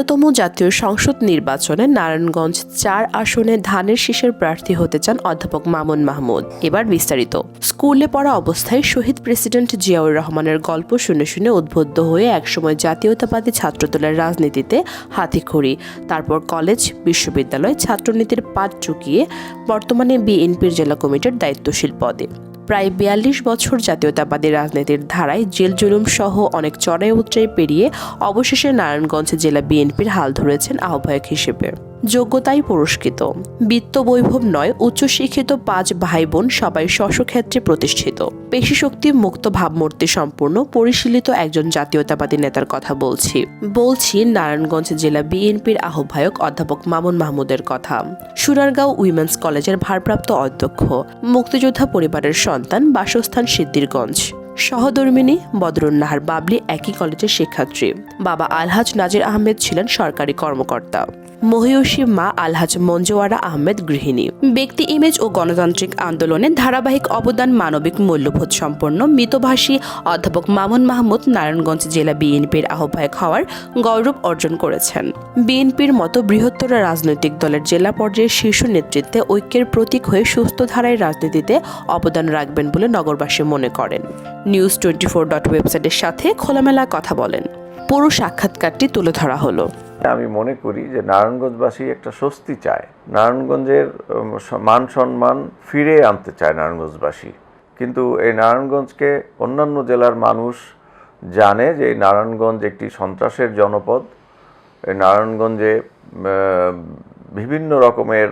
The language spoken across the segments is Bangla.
তেরোতম জাতীয় সংসদ নির্বাচনে নারায়ণগঞ্জ চার আসনে ধানের শীষের প্রার্থী হতে চান অধ্যাপক মামুন মাহমুদ। এবার বিস্তারিত। স্কুলে পড়া অবস্থায় শহীদ প্রেসিডেন্ট জিয়াউর রহমানের গল্প শুনে শুনে উদ্বুদ্ধ হয়ে একসময় জাতীয়তাবাদী ছাত্রদলের রাজনীতিতে হাতিখড়ি, তারপর কলেজ, বিশ্ববিদ্যালয় ছাত্রনীতির পাঠ চুকিয়ে বর্তমানে বিএনপির জেলা কমিটির দায়িত্বশীল পদে। প্রায় বিয়াল্লিশ বছর জাতীয়তাবাদী রাজনীতির ধারায় জেল জুলুম সহ অনেক চড়াই উচ্চাই পেরিয়ে অবশেষে নারায়ণগঞ্জ জেলা বিএনপির হাল ধরেছেন আহ্বায়ক হিসেবে। যোগ্যতাই পুরস্কৃত। বিত্ত বৈভব নয়, উচ্চশিক্ষিত পাঁচ ভাই বোন সবাই স্বস্বক্ষেত্রে প্রতিষ্ঠিত। পেশি শক্তি মুক্ত ভাবমূর্তি সম্পূর্ণ, পরিশীলিত একজন জাতীয়তাবাদী নেতার কথা বলছি। বলছি নারায়ণগঞ্জ জেলা বিএনপির আহ্বায়ক অধ্যাপক মামুন মাহমুদের কথা। সুরারগাঁও উইমেন্স কলেজের ভারপ্রাপ্ত অধ্যক্ষ, মুক্তিযোদ্ধা পরিবারের সন্তান বাসস্থান সিদ্দিরগঞ্জ সহধর্মিনী বদরুন্নাহার বাবলি একই কলেজের শিক্ষার্থী। বাবা আলহাজ নাজির আহমেদ ছিলেন সরকারি কর্মকর্তা। মহিয়সী মা আলহাজ মঞ্জুয়ারা আহমেদ গৃহিণী। ব্যক্তি ইমেজ ও গণতান্ত্রিক আন্দোলনে ধারাবাহিক অবদান মানবিক মূল্যবোধ সম্পন্ন মিতভাষী অধ্যাপক মামুন মাহমুদ নারায়ণগঞ্জ জেলা বিএনপির আহ্বায়ক হওয়ার গৌরব অর্জন করেছেন। বিএনপির মতো বৃহত্তর রাজনৈতিক দলের জেলা পর্যায়ের শীর্ষ নেতৃত্বে ঐক্যের প্রতীক হয়ে সুস্থ ধারায় রাজনীতিতে অবদান রাখবেন বলে নগরবাসী মনে করেন। নিউজ টোয়েন্টি ফোর ডট ওয়েবসাইটের সাথে খোলামেলা কথা বলেন। পুরো সাক্ষাৎকারটি তুলে ধরা হলো। আমি মনে করি যে নারায়ণগঞ্জবাসী একটা স্বস্তি চায়। নারায়ণগঞ্জের মান সম্মান ফিরে আনতে চায় নারায়ণগঞ্জবাসী। কিন্তু এই নারায়ণগঞ্জকে অন্যান্য জেলার মানুষ জানে যে এই নারায়ণগঞ্জ একটি সন্ত্রাসের জনপদ। এই নারায়ণগঞ্জে বিভিন্ন রকমের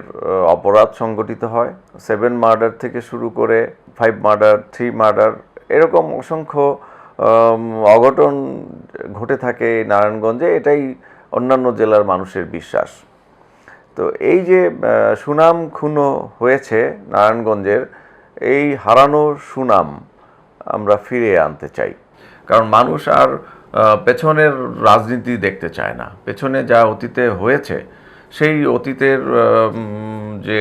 অপরাধ সংগঠিত হয়। সেভেন মার্ডার থেকে শুরু করে ফাইভ মার্ডার, থ্রি মার্ডার এরকম অসংখ্য অঘটন ঘটে থাকে নারায়ণগঞ্জে। এটাই অন্যান্য জেলার মানুষের বিশ্বাস। তো এই যে সুনাম ক্ষুণ্ণ হয়েছে নারায়ণগঞ্জের, এই হারানো সুনাম আমরা ফিরিয়ে আনতে চাই। কারণ মানুষ আর পেছনের রাজনীতি দেখতে চায় না। পেছনে যা অতীতে হয়েছে, সেই অতীতের যে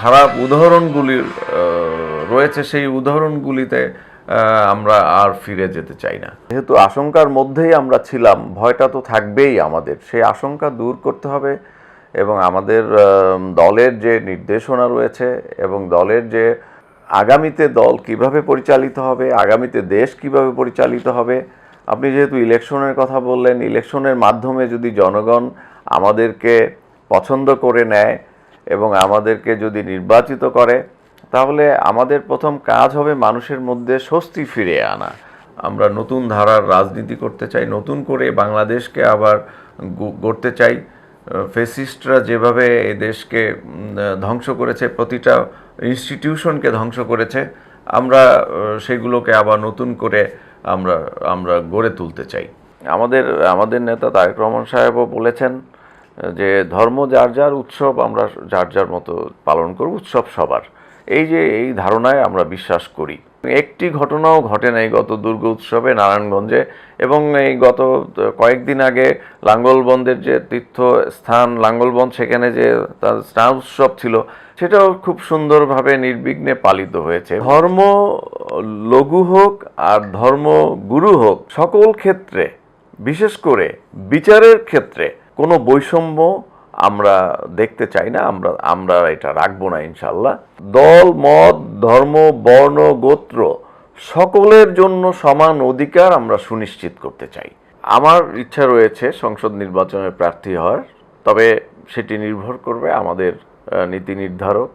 খারাপ উদাহরণগুলি রয়েছে, সেই উদাহরণগুলিতে আমরা আর ফিরে যেতে চাই না। যেহেতু আশঙ্কার মধ্যেই আমরা ছিলাম, ভয়টা তো থাকবেই আমাদের। সেই আশঙ্কা দূর করতে হবে এবং আমাদের দলের যে নির্দেশনা রয়েছে এবং দলের যে আগামীতে দল কীভাবে পরিচালিত হবে, আগামীতে দেশ কীভাবে পরিচালিত হবে, আপনি যেহেতু ইলেকশনের কথা বললেন, ইলেকশনের মাধ্যমে যদি জনগণ আমাদেরকে পছন্দ করে নেয় এবং আমাদেরকে যদি নির্বাচিত করে তাহলে আমাদের প্রথম কাজ হবে মানুষের মধ্যে স্বস্তি ফিরে আনা। আমরা নতুন ধারার রাজনীতি করতে চাই, নতুন করে বাংলাদেশকে আবার গড়তে চাই। ফেসিস্টরা যেভাবে এই দেশকে ধ্বংস করেছে, প্রতিটা ইনস্টিটিউশনকে ধ্বংস করেছে, আমরা সেগুলোকে আবার নতুন করে আমরা আমরা গড়ে তুলতে চাই। আমাদের আমাদের নেতা তারেক রহমান সাহেবও বলেছেন যে ধর্ম যার যার উৎসব, আমরা যার যার মতো পালন করব, উৎসব সবার। এই যে এই ধারণায় আমরা বিশ্বাস করি। একটি ঘটনাও ঘটে নাই গত দুর্গা উৎসবে নারায়ণগঞ্জে এবং এই গত কয়েকদিন আগে লাঙ্গলবন্দের যে তীর্থস্থান লাঙ্গলবন্দ সেখানে যে তার স্নান উৎসব ছিল, সেটাও খুব সুন্দরভাবে নির্বিঘ্নে পালিত হয়েছে। ধর্ম লঘু হোক আর ধর্ম গুরু হোক, সকল ক্ষেত্রে, বিশেষ করে বিচারের ক্ষেত্রে কোনো বৈষম্য আমরা দেখতে চাই না, আমরা আমরা এটা রাখব না ইনশাল্লাহ দল, মত, ধর্ম, বর্ণ, গোত্র সকলের জন্য সমান অধিকার আমরা সুনিশ্চিত করতে চাই। আমার ইচ্ছা রয়েছে সংসদ নির্বাচনে প্রার্থী হওয়ার, তবে সেটি নির্ভর করবে আমাদের নীতি নির্ধারক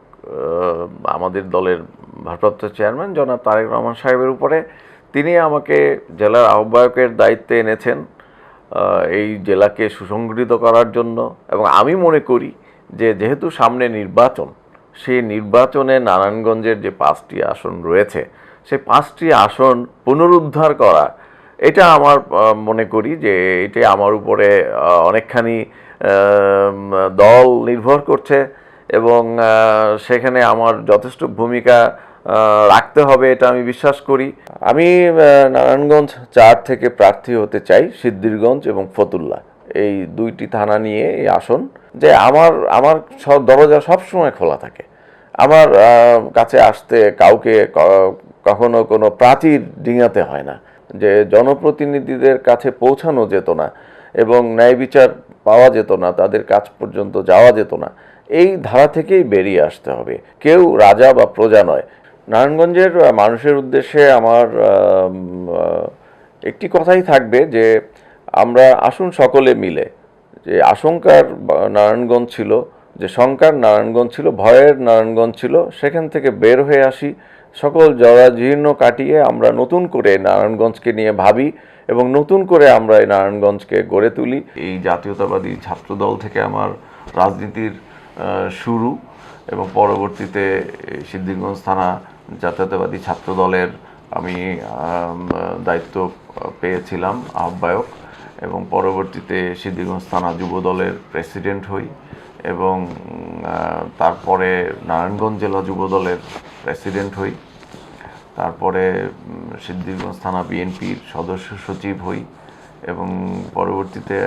আমাদের দলের ভারপ্রাপ্ত চেয়ারম্যান জনাব তারেক রহমান সাহেবের উপরে। তিনি আমাকে জেলার আহ্বায়কের দায়িত্বে এনেছেন। এই জেলাকে সুসংগঠিত করার জন্য এবং আমি মনে করি যে যেহেতু সামনে নির্বাচন সেই নির্বাচনে নারায়ণগঞ্জের যে পাঁচটি আসন রয়েছে সেই পাঁচটি আসন পুনরুদ্ধার করা এটা আমার মনে করি যে এটা আমার উপরে অনেকখানি দল নির্ভর করছে এবং সেখানে আমার যথেষ্ট ভূমিকা আহ, রাখতে হবে, এটা আমি বিশ্বাস করি। আমি নারায়ণগঞ্জ চার থেকে প্রার্থী হতে চাই, সিদ্ধিরগঞ্জ এবং ফতুল্লা। এই দুইটি থানা নিয়ে এই আসন, যে আমার আমার সব দরজা সবসময় খোলা থাকে। আমার কাছে আসতে কাউকে কখনো কোনো প্রাচীর ডিঙাতে হয় না। যে জনপ্রতিনিধিদের কাছে পৌঁছানো যেত না এবং ন্যায় বিচার পাওয়া যেত না, তাদের কাজ পর্যন্ত যাওয়া যেত না। এই ধারা থেকেই বেরিয়ে আসতে হবে। কেউ রাজা বা প্রজা নয়। নারায়ণগঞ্জের মানুষের উদ্দেশ্যে আমার একটি কথাই থাকবে যে আমরা আসুন সকলে মিলে। যে আশঙ্কার নারায়ণগঞ্জ ছিল, যে শঙ্কার নারায়ণগঞ্জ ছিল, ভয়ের নারায়ণগঞ্জ ছিল, সেখান থেকে বের হয়ে আসি। সকল জরাজীর্ণ কাটিয়ে আমরা নতুন করে নারায়ণগঞ্জকে নিয়ে ভাবি এবং নতুন করে আমরা এই নারায়ণগঞ্জকে গড়ে তুলি। এই জাতীয়তাবাদী ছাত্রদল থেকে আমার রাজনীতির শুরু এবং পরবর্তীতে সিদ্ধিরগঞ্জ থানা জাতীয়তাবাদী ছাত্র দলের আমি দায়িত্ব পেয়েছিলাম আহ্বায়ক এবং পরবর্তীতে সিদ্ধিগঞ্জ থানা যুব দলের প্রেসিডেন্ট হই এবং তারপরে নারায়ণগঞ্জ জেলা যুব দলের প্রেসিডেন্ট হই। তারপরে উম, সিদ্ধিরগঞ্জ থানা বিএনপির সদস্য সচিব হই এবং পরবর্তীতে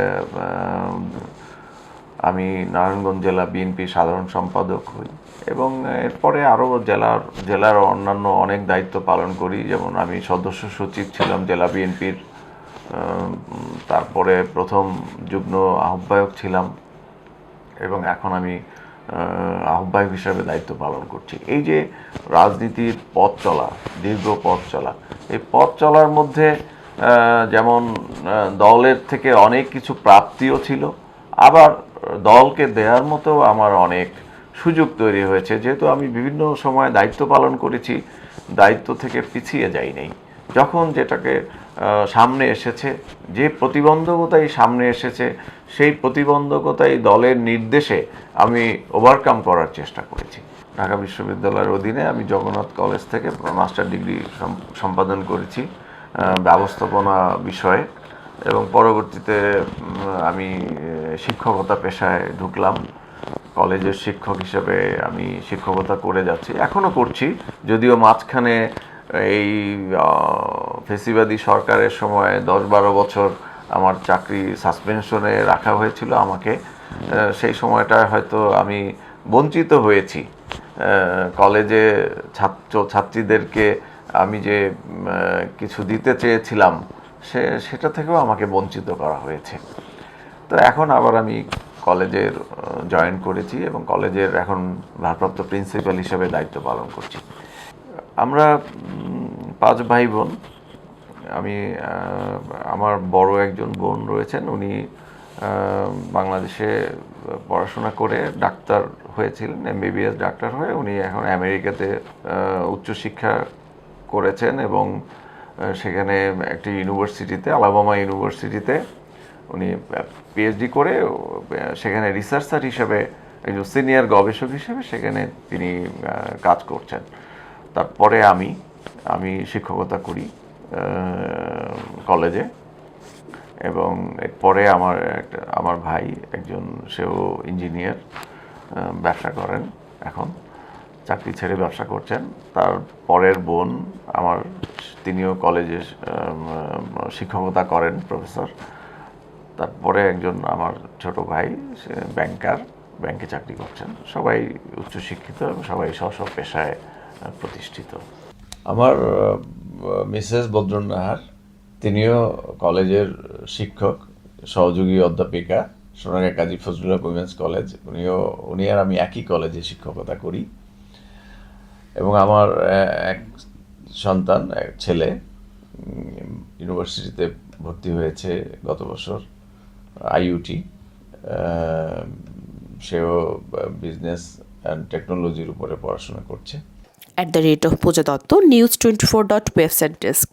আমি নারায়ণগঞ্জ জেলা বিএনপির সাধারণ সম্পাদক হই এবং এরপরে আরও জেলার জেলার অন্যান্য অনেক দায়িত্ব পালন করি। যেমন আমি সদস্য সচিব ছিলাম জেলা বিএনপির তারপরে প্রথম যুগ্ম আহ্বায়ক ছিলাম এবং এখন আমি আহ্বায়ক হিসাবে দায়িত্ব পালন করছি। এই যে রাজনীতির পথ চলা, দীর্ঘ পথ চলা, এই পথ চলার মধ্যে যেমন দলের থেকে অনেক কিছু প্রাপ্তিও ছিল। আবার দলকে দেওয়ার মতো আমার অনেক সুযোগ তৈরি হয়েছে। যেহেতু আমি বিভিন্ন সময় দায়িত্ব পালন করেছি, দায়িত্ব থেকে পিছিয়ে যাই যখন যেটাকে সামনে এসেছে, যে প্রতিবন্ধকতাই সামনে এসেছে, সেই প্রতিবন্ধকতাই দলের নির্দেশে আমি ওভারকাম করার চেষ্টা করেছি। ঢাকা বিশ্ববিদ্যালয়ের অধীনে আমি জগন্নাথ কলেজ থেকে মাস্টার ডিগ্রি সম্পাদন করেছি ব্যবস্থাপনা বিষয়ে এবং পরবর্তীতে আমি শিক্ষকতা পেশায় ঢুকলাম। কলেজের শিক্ষক হিসেবে আমি শিক্ষকতা করে যাচ্ছি এখনও করছি। যদিও মাঝখানে এই ফেসিবাদী সরকারের সময় দশ বারো বছর আমার চাকরি সাসপেনশনে রাখা হয়েছিল আমাকে সেই সময়টা হয়তো আমি বঞ্চিত হয়েছি। কলেজে ছাত্র, ছাত্রীদেরকে আমি যে কিছু দিতে চেয়েছিলাম, সে, সেটা থেকেও আমাকে বঞ্চিত করা হয়েছে। তো এখন আবার আমি কলেজের জয়েন করেছি এবং কলেজের এখন ভারপ্রাপ্ত প্রিন্সিপাল হিসেবে দায়িত্ব পালন করছি। আমরা পাঁচ ভাই বোন আমি আমার বড় একজন বোন রয়েছেন। উনি বাংলাদেশে পড়াশোনা করে ডাক্তার হয়েছিলেন, এমবিবিএস ডাক্তার হয়ে। উনি এখন আমেরিকাতে উচ্চশিক্ষা করেছেন এবং সেখানে একটি ইউনিভার্সিটিতে আলাবামা ইউনিভার্সিটিতে উনি পিএইচডি করে সেখানে রিসার্চার হিসেবে, একজন সিনিয়র গবেষক হিসেবে সেখানে তিনি কাজ করছেন। তারপরে আমি আমি শিক্ষকতা করি কলেজে এবং এরপরে আমার একটা, আমার ভাই একজন, সেও ইঞ্জিনিয়ার ব্যবসা করেন এখন, চাকরি ছেড়ে ব্যবসা করছেন। তার পরের বোন আমার, তিনিও কলেজে শিক্ষকতা করেন প্রফেসর তারপরে একজন আমার ছোট ভাই, সে ব্যাংকার, ব্যাংকে চাকরি করছেন। সবাই উচ্চশিক্ষিত এবং সবাই স্ব স্ব পেশায় প্রতিষ্ঠিত। আমার মিসেস বদ্রন নাহার, তিনিও কলেজের শিক্ষক, সহযোগী অধ্যাপিকা, সোনারগাঁ কাজী ফজলুল্লাহ উইমেন্স কলেজ। উনিও, উনি আর আমি একই কলেজে শিক্ষকতা করি। এবং আমার এক সন্তান, এক ছেলে ইউনিভার্সিটিতে ভর্তি হয়েছে গত বছর। আইইউটি সেও বিজনেস অ্যান্ড টেকনোলজির উপরে পড়াশোনা করছে। At the rate of Puja Dutta news twenty four dot website desk